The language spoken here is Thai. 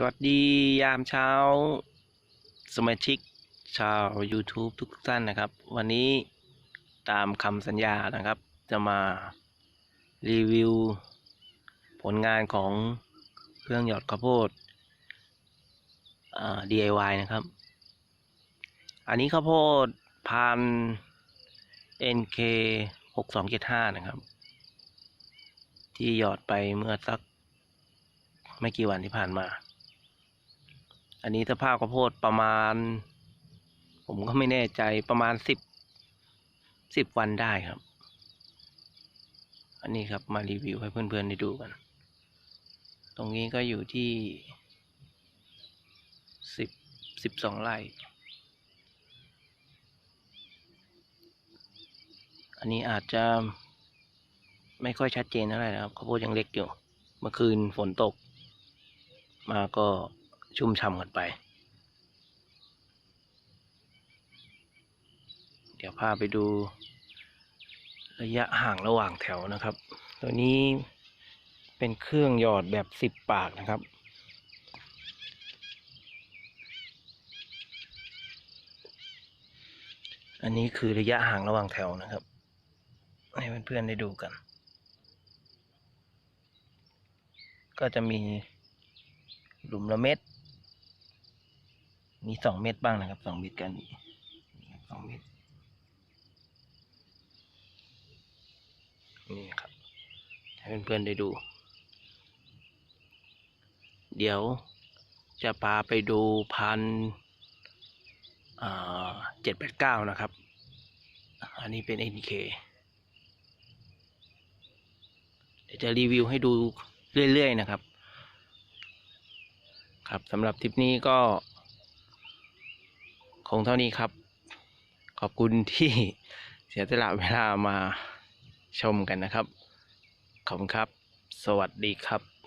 สวัสดียามเช้า สมาชิกชาว YouTube ทุกท่านนะครับ วันนี้ตามคำสัญญานะครับ จะมารีวิว ผลงานของเครื่องหยอดข้าวโพด DIY นะครับ อันนี้ข้าวโพดพัน NK 6275 นะครับ ที่หยอดไปเมื่อสักไม่กี่วันที่ผ่านมา อันนี้สภาพข้าวโพดประมาณ ผมก็ไม่แน่ใจประมาณสิบสิบวันได้ครับ อันนี้ครับมารีวิวให้เพื่อนๆได้ดูกัน ตรงนี้ก็อยู่ที่สิบสิบสองไร่อันนี้อาจจะไม่ค่อยชัดเจนเท่าไหร่นะครับข้าวโพดยังเล็กอยู่ เมื่อคืนฝนตก มาก็ ชุ่มช่ำกันไป เดี๋ยวพาไปดู ระยะห่างระหว่างแถวนะครับ ตัวนี้เป็นเครื่องหยอดแบบสิบปากนะครับ อันนี้คือระยะห่างระหว่างแถวนะครับ ให้เพื่อนๆได้ดูกัน ก็จะมีหลุมละเม็ด มีสองเม็ดบ้างนะครับสองเม็ดกันนี่สองเม็ดนี่ครับ ให้เพื่อนๆได้ดู เดี๋ยวจะพาไปดูพันเจ็ดแปดเก้านะครับ อันนี้เป็น NK เดี๋ยวจะรีวิวให้ดูเรื่อย ๆ นะครับ ครับสำหรับทริปนี้ก็ คงเท่านี้ครับ ขอบคุณที่เสียสละเวลามาชมกันนะครับ ขอบคุณครับ สวัสดีครับ